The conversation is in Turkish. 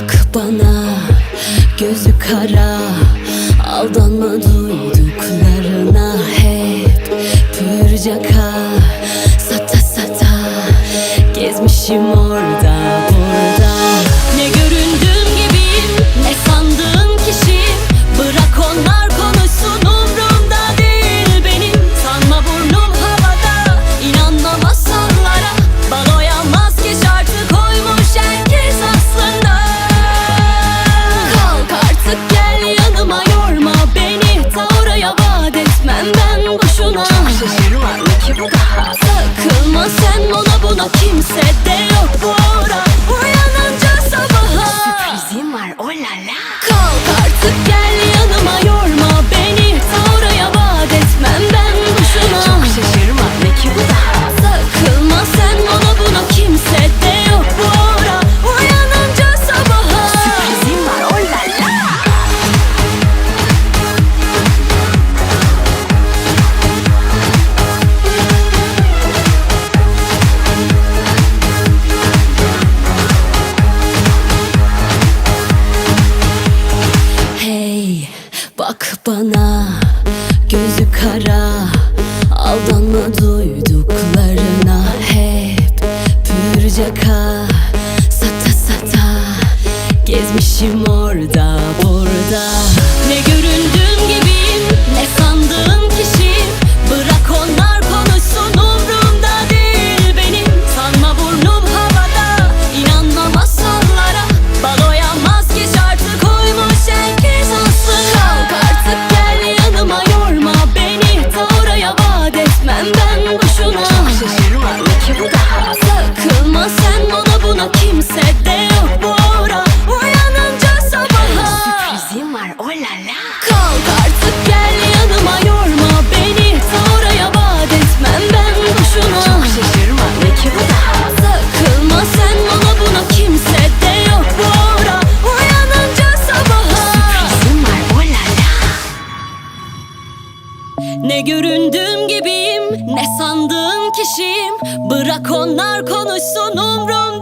Bak bana gözü kara. Aldanma duyduklarına hep Pürcaka sata sata Gezmişim orada. burada together Bak bana gözü kara Aldanma duyduklarına hep Pürcaka sata sata Gezmişim orada burada. Ne göründü Ne göründüğüm gibiyim ne sandığım kişiyim. Bırak onlar konuşsun umrum